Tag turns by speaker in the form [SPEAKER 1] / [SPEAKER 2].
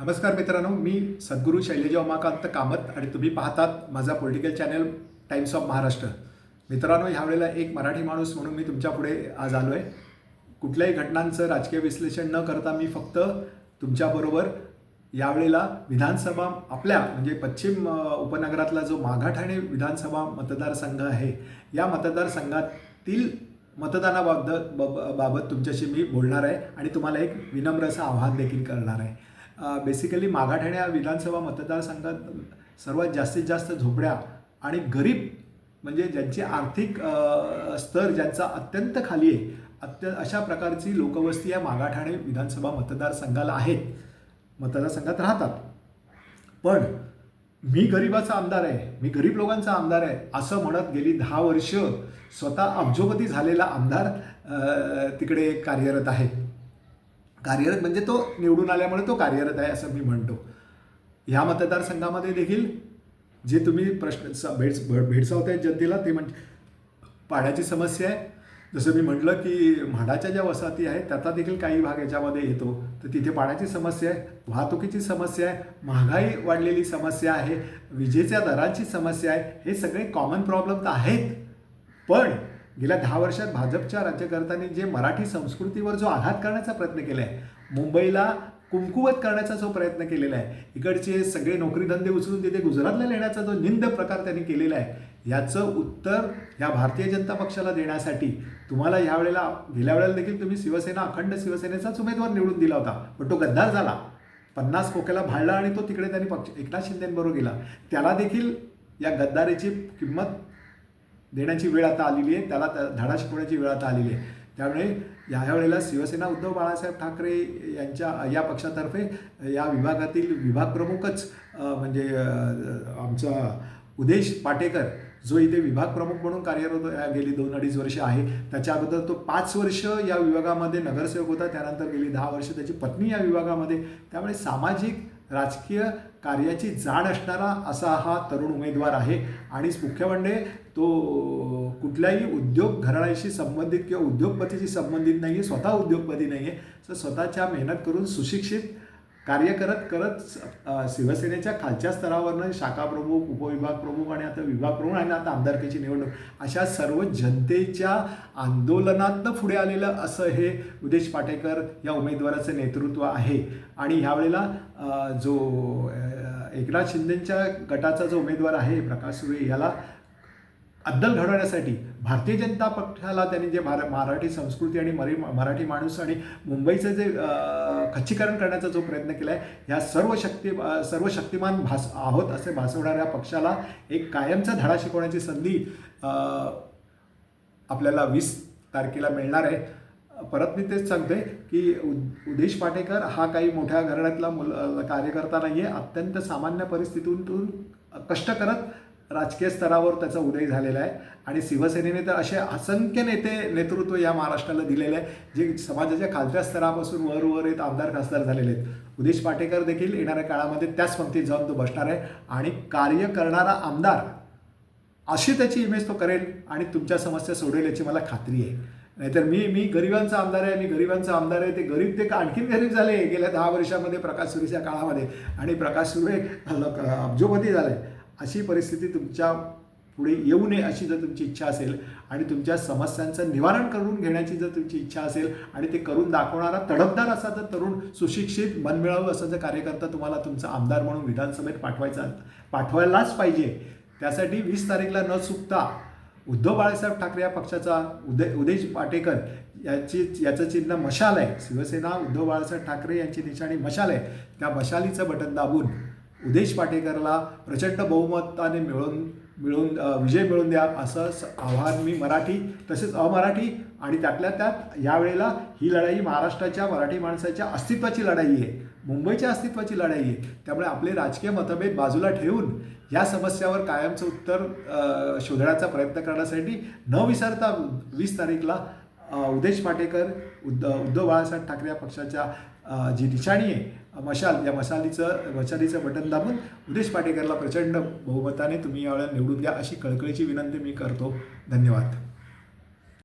[SPEAKER 1] नमस्कार मित्रांनो मी सद्गुरू शैलेजा उमाकांत कामत आणि तुम्ही पाहतात माझा political channel Times of Maharashtra मित्रांनो ह्यावेळेला एक मराठी माणूस म्हणून मी तुमच्यापुढे आज आलो आहे कुठल्याही घटनांचं राजकीय विश्लेषण न करता मी फक्त तुमच्याबरोबर यावेळेला विधानसभा आपल्या म्हणजे पश्चिम उपनगरातला जो मागाठाणे विधानसभा मतदारसंघ आहे या मतदारसंघातील मतदानाबाबत बाबत तुमच्याशी मी बोलणार आहे आणि तुम्हाला एक विनम्र असं आव्हान देखील करणार आहे. बेसिकली मागाठाणे या विधानसभा मतदारसंघात सर्वात जास्तीत जास्त झोपड्या आणि गरीब म्हणजे ज्यांची आर्थिक स्तर ज्यांचा अत्यंत खाली आहे अत्य अशा प्रकारची लोकवस्ती या मागाठाणे विधानसभा मतदारसंघाला आहेत. मतदारसंघात राहतात. पण मी गरिबाचा आमदार आहे मी गरीब लोकांचा आमदार आहे असं म्हणत गेली दहा वर्ष स्वतः अब्जोपती झालेला आमदार तिकडे कार्यरत आहे. कार्यरत म्हणजे तो निवडून आल्यामुळे तो कार्यरत आहे असं मी म्हणतो. ह्या मतदारसंघामध्ये देखील जे तुम्ही प्रश्न स- भेड भेडसावत आहेत जनतेला ते म्हणजे पाण्याची समस्या आहे. जसं मी म्हटलं की म्हाडाच्या ज्या वसाहती आहेत त्याचा देखील काही भाग याच्यामध्ये येतो. तर तिथे पाण्याची समस्या आहे वाहतुकीची समस्या आहे महागाई वाढलेली समस्या आहे विजेच्या दरांची समस्या आहे हे सगळे कॉमन प्रॉब्लेम तर आहेत. पण गेल्या दहा वर्षात भाजपच्या राज्यकर्त्यांनी जे मराठी संस्कृतीवर जो आघात करण्याचा प्रयत्न केला आहे मुंबईला कुमकुवत करण्याचा जो प्रयत्न केलेला आहे इकडचे सगळे नोकरीधंदे उचलून तिथे गुजरातला नेण्याचा जो निंद प्रकार त्यांनी केलेला आहे याचं उत्तर या भारतीय जनता पक्षाला देण्यासाठी तुम्हाला यावेळेला गेल्या वेळेला देखील तुम्ही शिवसेना अखंड शिवसेनेचाच उमेदवार निवडून दिला होता पण तो गद्दार झाला. पन्नास खोक्याला भाळला आणि तो तिकडे त्यांनी पक्ष एकनाथ शिंदेबरोबर गेला. त्याला देखील या गद्दारीची किंमत देण्याची वेळ आता आलेली आहे त्याला त्या- धडा शिकवण्याची वेळ आता आलेली आहे. त्यामुळे या ह्या वेळेला शिवसेना उद्धव बाळासाहेब ठाकरे यांच्या या पक्षातर्फे या विभागातील विभाग प्रमुखच म्हणजे आमचा उदेश पाटेकर जो इथे विभाग प्रमुख म्हणून कार्यरत गेली दोन अडीच वर्ष आहे. त्याच्या अगोदर तो पाच वर्ष या विभागामध्ये नगरसेवक होता त्यानंतर गेली दहा वर्ष त्याची पत्नी या विभागामध्ये. त्यामुळे सामाजिक राजकीय कार्याची जाण असणारा असा हा तरुण उमेदवार आहे. आणि मुख्य म्हणजे तो कुठल्याही उद्योग घराण्याशी संबंधित किंवा उद्योगपतीशी संबंधित नाही आहे स्वतः उद्योगपती नाही आहे तर स्वतःच्या मेहनत करून सुशिक्षित कार्य करत करत शिवसेनेच्या खालच्या स्तरावरनं शाखा प्रमुख उपविभाग प्रमुख आणि आता विभाग प्रमुख आणि आता आमदारकीची निवडणूक अशा सर्व जनतेच्या आंदोलनातनं पुढे आलेलं असं हे उदेश पाटेकर या उमेदवाराचं नेतृत्व आहे. ह्यावेळेला जो एकनाथ शिंदेच्या गटाचा जो उमेदवार आहे प्रकाश सुरे याला अद्दल घडवण्यासाठी भारतीय जनता पक्षाला त्यांनी जे मरा मराठी संस्कृती आणि मरी मराठी माणूस आणि मुंबईचं जे खच्चीकरण करण्याचा जो प्रयत्न केला आहे ह्या सर्व शक्ती सर्व शक्तिमान भास आहोत असे भासवणाऱ्या पक्षाला एक कायमचा धडा शिकवण्याची संधी आपल्याला वीस तारखेला मिळणार आहे. परत मी तेच सांगते की उ- उदेश पाटेकर हा काही मोठ्या घराण्यातला मुल कार्यकर्ता नाही आहे अत्यंत सामान्य परिस्थितीतून कष्ट करत राजकीय स्तरावर त्याचा उदय झालेला आहे. आणि शिवसेनेने तर असे असंख्य नेते नेतृत्व या महाराष्ट्राला दिलेले आहे जे समाजाच्या खालच्या स्तरापासून वर वर येत आमदार खासदार झालेले आहेत. उदेश पाटेकर देखील येणाऱ्या काळामध्ये त्याच पंक्तीत जाऊन तो बसणार आहे आणि कार्य करणारा आमदार अशी त्याची इमेज तो करेल आणि तुमच्या समस्या सोडेल याची मला खात्री आहे. नाहीतर मी मी गरिबांचा आमदार आहे मी गरिबांचा आमदार आहे ते गरीब ते आणखीन गरीब झाले गेल्या दहा वर्षामध्ये प्रकाश सुरेच्या काळामध्ये. आणि प्रकाश सुरे अब्जोपती झाले. अशी परिस्थिती तुमच्यापुढे येऊ नये अशी जर तुमची इच्छा असेल आणि तुमच्या समस्यांचं निवारण करून घेण्याची जर तुमची इच्छा असेल आणि ते करून दाखवणारा तडफदार असा जर तरुण सुशिक्षित मनमिळावं असं जर कार्यकर्ता तुम्हाला तुमचा आमदार म्हणून विधानसभेत पाठवायचा पाठवायलाच पाहिजे. त्यासाठी वीस तारीखला न चुकता उद्धव बाळासाहेब ठाकरे या पक्षाचा उदय उदेश पाटेकर याची याचं चिन्ह मशाल आहे. शिवसेना उद्धव बाळासाहेब ठाकरे यांची निशाणी मशाल आहे. त्या मशालीचं बटन दाबून उदेश पाटेकरला प्रचंड बहुमताने मिळवून मिळवून विजय मिळवून द्या असं आव्हान मी मराठी तसेच अमराठी आणि त्यातल्या त्यात यावेळेला ही लढाई महाराष्ट्राच्या मराठी माणसाच्या अस्तित्वाची लढाई आहे. मुंबईच्या अस्तित्वाची लढाई आहे. त्यामुळे आपले राजकीय मतभेद बाजूला ठेवून या समस्यावर कायमचं उत्तर शोधण्याचा प्रयत्न करण्यासाठी न विसरता वीस तारीखला उदेश पाटेकर उद्ध उद्धव बाळासाहेब ठाकरे या पक्षाच्या जी निशाणी आहे मशाल या मशालीचं मशालीचं बटन दाबून उदेश पाटेकरला प्रचंड बहुमताने तुम्ही यावेळेला निवडून द्या अशी कळकळीची विनंती मी करतो. धन्यवाद.